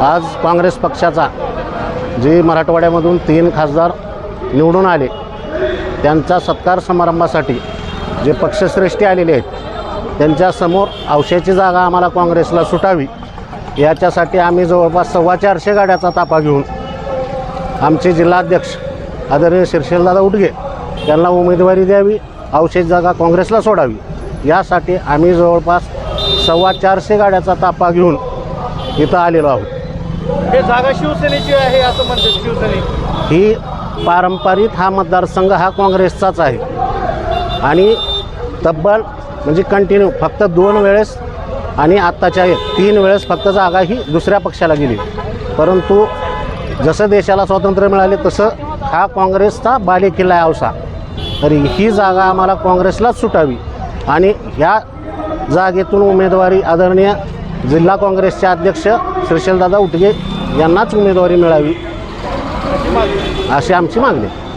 आज काँग्रेस पक्षाचा जे मराठवाड्यामधून तीन खासदार निवडून आले त्यांचा सत्कार समारंभासाठी जे पक्षश्रेष्ठी आलेले आहेत त्यांच्यासमोर औषधाची जागा आम्हाला काँग्रेसला सुटावी याच्यासाठी आम्ही जवळपास सव्वा चारशे गाड्याचा ताफा घेऊन आमचे जिल्हाध्यक्ष आदरणीय शिरशेलदादा उठगे त्यांना उमेदवारी द्यावी अवशेष जागा काँग्रेसला सोडावी यासाठी आम्ही जवळपास सव्वा चारशे गाड्याचा ताफा घेऊन इथं आलेलो आहोत. हे जागा शिवसेनेची आहे असं म्हणते शिवसेने ही पारंपरिक हा मतदारसंघ हा काँग्रेसचाच आहे. आणि तब्बल म्हणजे कंटिन्यू फक्त दोन वेळेस आणि आत्ताच्या तीन वेळेस फक्त जागा ही दुसऱ्या पक्षाला गेली. परंतु जसं देशाला स्वातंत्र्य मिळाले तसं हा काँग्रेसचा बालेकिल्ला आहे औसा. तरी ही जागा आम्हाला काँग्रेसलाच सुटावी. आणि ह्या जागेतून उमेदवारी आदरणीय जिल्हा काँग्रेसचे अध्यक्ष श्रीशलदादा उटगे यांनाच उमेदवारी मिळावी अशी आमची मागणी